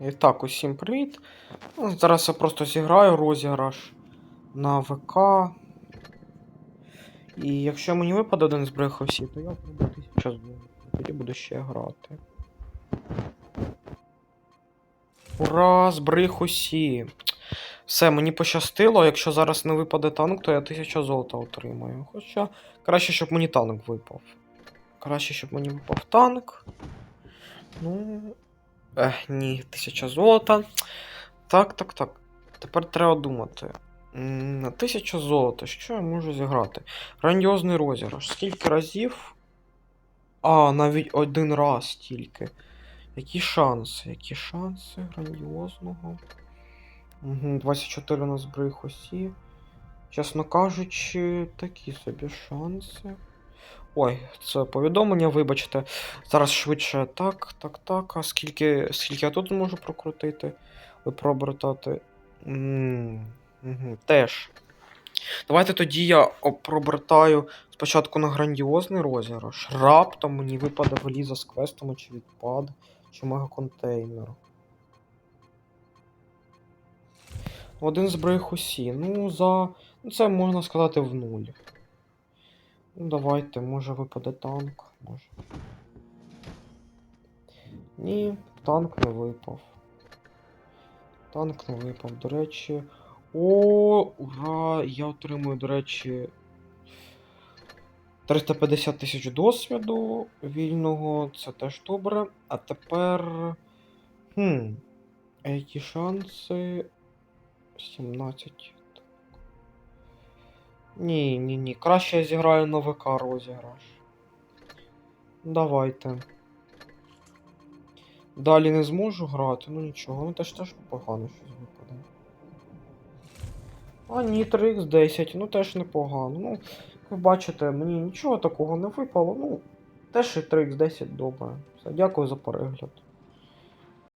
І так, усім привіт. Ну, Зараз я просто зіграю розіграш на ВК. І якщо мені випаде один з брехосів, то я отримаю 1000 злотих. Тоді буду ще грати. Ура, збриг усі. Все, мені пощастило, якщо зараз не випаде танк, то я 1000 золота отримаю. Хоча краще, щоб мені танк випав. Краще, щоб мені випав танк. Ну. Ех, ні, 1000 золота. Так, так, так. Тепер треба думати. На 1000 золота, що я можу зіграти? Грандіозний розіграш. Скільки разів? А, навіть один раз тільки. Які шанси? Які шанси грандіозного? Угу, 24 на збриг осі. Чесно кажучи, такі собі шанси. Ой, це повідомлення, вибачте. Зараз швидше так, так, так. А скільки, скільки я тут зможу прокрутити? Угу, теж. Давайте тоді я о- прообертаю спочатку на грандіозний розіграш. Раптом мені випаде валіза з квестами, чи відпад, чи мегаконтейнер. Один збриг усі. Ну, за. Ну, це можна сказати в нуль. Ну, давайте, може випаде танк, може. Ні, танк не випав. Танк не випав, до речі. О, ура! Я отримую, до речі. 350 тисяч досвіду вільного, це теж добре. А тепер. Хм. Які шанси? 17. Ні, ні, ні. Краще я зіграю на ВК розіграш. Давайте. Далі не зможу грати, ну нічого, ну теж теж погано щось випаде. А ні, 3х10, ну теж непогано. Ну, ви бачите, мені нічого такого не випало, ну, теж і 3х10 добре. Все, дякую за перегляд.